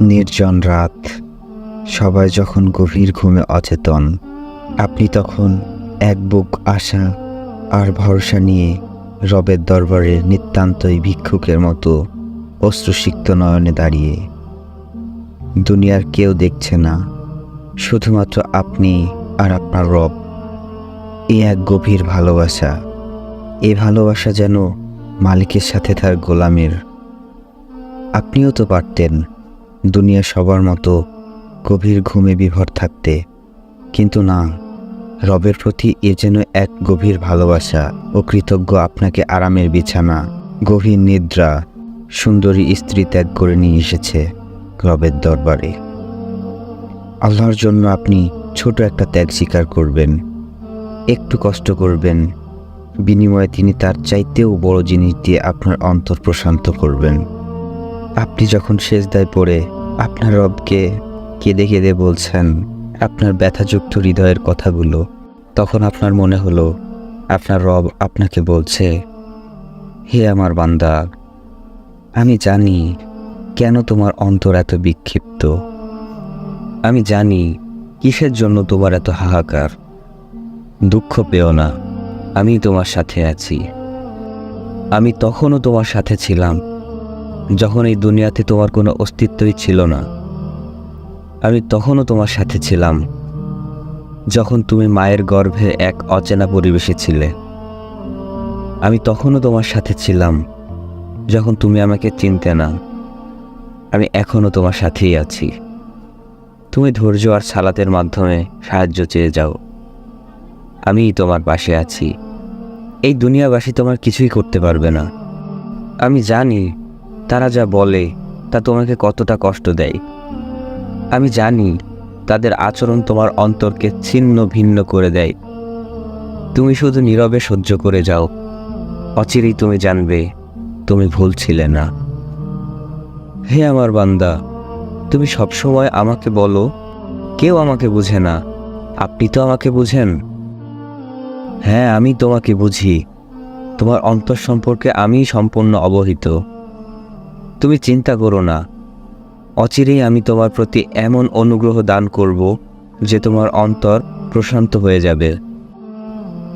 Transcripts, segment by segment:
নির্জন রাত, সবাই যখন গভীর ঘুমে অচেতন, আপনি তখন এক বুক আশা আর ভরসা নিয়ে রবের দরবারে নিতান্তই ভিক্ষুকের মতো অশ্রুসিক্ত নয়নে দাঁড়িয়ে। দুনিয়ার কেউ দেখছে না, শুধুমাত্র আপনি আর আপনার রব। এই এক গভীর ভালোবাসা, এ ভালোবাসা যেন মালিকের সাথে তার গোলামের আপনিও তো পারতেন দুনিয়া সবার মতো গভীর ঘুমে বিভর থাকতে। কিন্তু না, রবের প্রতি এ যেন এক গভীর ভালোবাসা ও কৃতজ্ঞ আপনাকে আরামের বিছানা, গভীর নিদ্রা, সুন্দরী স্ত্রী ত্যাগ করে নিয়ে এসেছে রবের দরবারে। আল্লাহর জন্য আপনি ছোট একটা ত্যাগ স্বীকার করবেন, একটু কষ্ট করবেন, বিনিময়ে তিনি তার চাইতেও বড় জিনিস দিয়ে আপনার অন্তর প্রশান্ত করবেন। আপনি যখন শেষদায় পড়ে আপনার রবকে কেঁদে কেঁদে বলছেন আপনার ব্যথাযুক্ত হৃদয়ের কথাগুলো, তখন আপনার মনে হলো আপনার রব আপনাকে বলছে, হে আমার বান্দা, আমি জানি কেন তোমার অন্তর এত বিক্ষিপ্ত। আমি জানি কিসের জন্য তোমার এত হাহাকার। দুঃখ পেও না আমি তোমার সাথে আছি। আমি তখনও তোমার সাথে ছিলাম। যখন এই দুনিয়াতে তোমার কোনো অস্তিত্বই ছিল না, আমি তখনও তোমার সাথে ছিলাম, যখন তুমি মায়ের গর্ভে এক অচেনা পরিবেশে ছিলে। আমি তখনও তোমার সাথে ছিলাম, যখন তুমি আমাকে চিনতে না, আমি এখনও তোমার সাথেই আছি। তুমি ধৈর্য আর সালাতের মাধ্যমে সাহায্য চেয়ে যাও। আমিই তোমার পাশে আছি। এই দুনিয়াবাসী তোমার কিছুই করতে পারবে না। আমি জানি তারা যা বলে, তা তোমাকে কতটা কষ্ট দেয়? আমি জানি, তাদের আচরণ তোমার অন্তরকে ছিন্ন ভিন্ন করে দেয়। তুমি শুধু নীরবে সহ্য করে যাও। অচিরেই তুমি জানবে, তুমি ভুল ছিলে না। হে আমার বান্দা, তুমি সবসময় আমাকে বলো, কেউ আমাকে বুঝে না। আপনি তো আমাকে বুঝেন। হ্যাঁ আমি তোমাকে বুঝি। তোমার অন্তর সম্পর্কে আমি সম্পূর্ণ অবহিত। তুমি চিন্তা করো না। অচিরেই আমি তোমার প্রতি এমন অনুগ্রহ দান করব যে তোমার অন্তর প্রশান্ত হয়ে যাবে।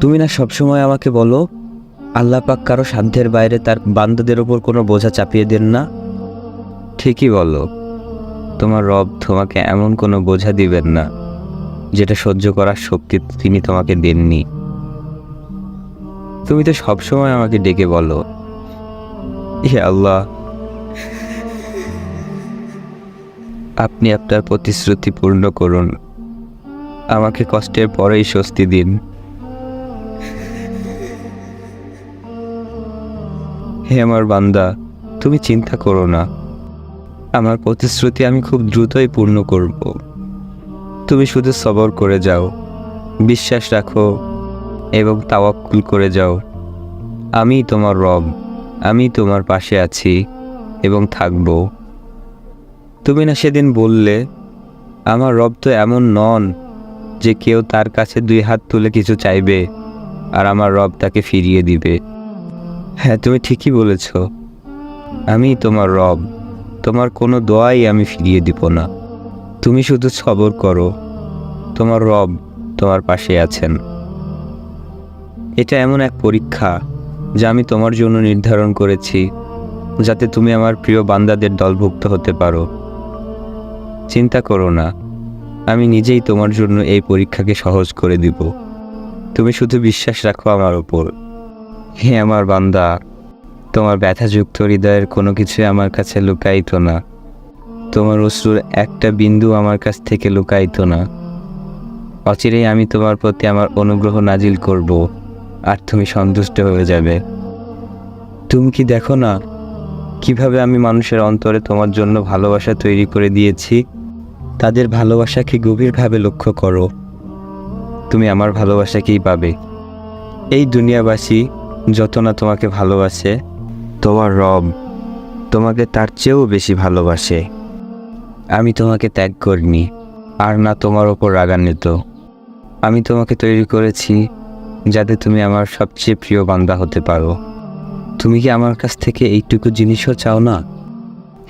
তুমি না সবসময় আমাকে বলো, আল্লাহ পাক কারও সাধ্যের বাইরে তার বান্দাদের ওপর কোনো বোঝা চাপিয়ে দেন না? ঠিকই বলো, তোমার রব তোমাকে এমন কোনো বোঝা দিবেন না, যেটা সহ্য করার শক্তি তিনি তোমাকে দেননি। তুমি তো সবসময় আমাকে ডেকে বলো, হে আল্লাহ আপনি আপনার প্রতিশ্রুতি পূর্ণ করুন। আমাকে কষ্টের পরেই স্বস্তি দিন। হে আমার বান্দা, তুমি চিন্তা করো না। আমার প্রতিশ্রুতি আমি খুব দ্রুতই পূর্ণ করব। তুমি শুধু সবর করে যাও, বিশ্বাস রাখো এবং তাওয়াক্কুল করে যাও। আমি তোমার রব, আমি তোমার পাশে আছি এবং থাকব। তুমি না সেদিন বললে, আমার রব তো এমন নন যে কেউ তার কাছে দুই হাত তুলে কিছু চাইবে আর আমার রব তাকে ফিরিয়ে দিবে। হ্যাঁ তুমি ঠিকই বলেছ। আমি তোমার রব, তোমার কোনো দোয়াই আমি ফিরিয়ে দিব না। তুমি শুধু সবর করো, তোমার রব তোমার পাশে আছেন। এটা এমন এক পরীক্ষা যা আমি তোমার জন্য নির্ধারণ করেছি, যাতে তুমি আমার প্রিয় বান্দাদের দলভুক্ত হতে পারো। চিন্তা করো না, আমি নিজেই তোমার জন্য এই পরীক্ষাকে সহজ করে দিব। তুমি শুধু বিশ্বাস রাখো আমার ওপর। হে আমার বান্দা, তোমার ব্যথাযুক্ত হৃদয়ের কোনো কিছুই আমার কাছে লুকাইতো না। তোমার অশ্রুর একটা বিন্দু আমার কাছ থেকে লুকাইতো না। অচিরেই আমি তোমার প্রতি আমার অনুগ্রহ নাজিল করব, আর তুমি সন্তুষ্ট হয়ে যাবে। তুমি কি দেখো না কীভাবে আমি মানুষের অন্তরে তোমার জন্য ভালোবাসা তৈরি করে দিয়েছি? তাদের ভালোবাসাকে গভীরভাবে লক্ষ্য করো। তুমি আমার ভালোবাসাকেই পাবে। এই দুনিয়াবাসী যত না তোমাকে ভালোবাসে, তোমার রব তোমাকে তার চেয়েও বেশি ভালোবাসে। আমি তোমাকে ত্যাগ করিনি, আর না তোমার ওপর রাগান্বিত। আমি তোমাকে তৈরি করেছি যাতে তুমি আমার সবচেয়ে প্রিয় বান্দা হতে পারো। তুমি কি আমার কাছ থেকে এইটুকু জিনিসও চাও না?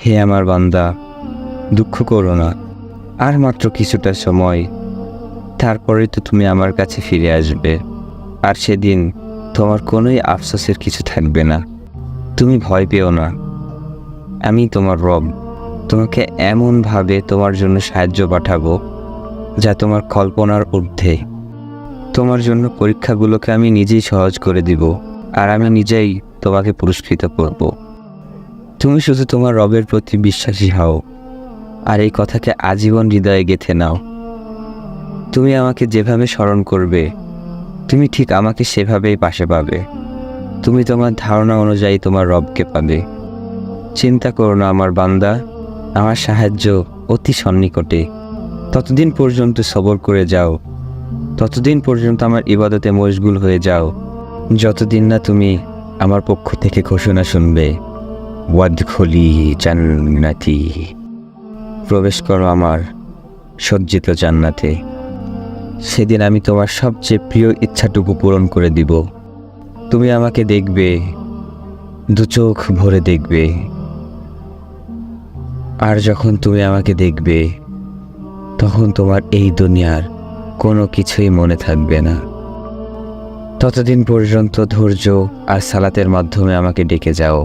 হে আমার বান্দা, দুঃখ করো না। আর মাত্র কিছুটা সময় তারপরে তো তুমি আমার কাছে ফিরে আসবে। আর সেদিন তোমার কোনোই আফসোসের কিছু থাকবে না। তুমি ভয় পেও না। আমি তোমার রব, তোমাকে এমনভাবে তোমার জন্য সাহায্য পাঠাবো, যা তোমার কল্পনার ঊর্ধ্বে। তোমার জন্য পরীক্ষাগুলোকে আমি নিজেই সহজ করে দিব, আর আমি নিজেই তোমাকে পুরস্কৃত করব। তুমি শুধু তোমার রবের প্রতি বিশ্বাসী হও, আর এই কথাকে আজীবন হৃদয়ে গেথে নাও। তুমি আমাকে যেভাবে স্মরণ করবে, তুমি ঠিক আমাকে সেভাবেই পাশে পাবে। তুমি তোমার ধারণা অনুযায়ী তোমার রবকে পাবে। চিন্তা করো না, আমার বান্দা, আমার সাহায্য অতি সন্নিকটে। ততদিন পর্যন্ত সবর করে যাও। ততদিন পর্যন্ত আমার ইবাদতে মশগুল হয়ে যাও। যতদিন না তুমি আমার পক্ষ থেকে ঘোষণা শুনবে ওয়াদখলি জান্নাতি। প্রবেশ করো আমার সজ্জিত জান্নাতে। সেদিন আমি তোমার সবচেয়ে প্রিয় ইচ্ছাটুকু পূরণ করে দিব। তুমি আমাকে দেখবে, দু চোখ ভরে দেখবে। আর যখন তুমি আমাকে দেখবে, তখন তোমার এই দুনিয়ার কোনো কিছুই মনে থাকবে না। ততদিন পর্যন্ত ধৈর্য আর সালাতের মাধ্যমে আমাকে ডেকে যাও।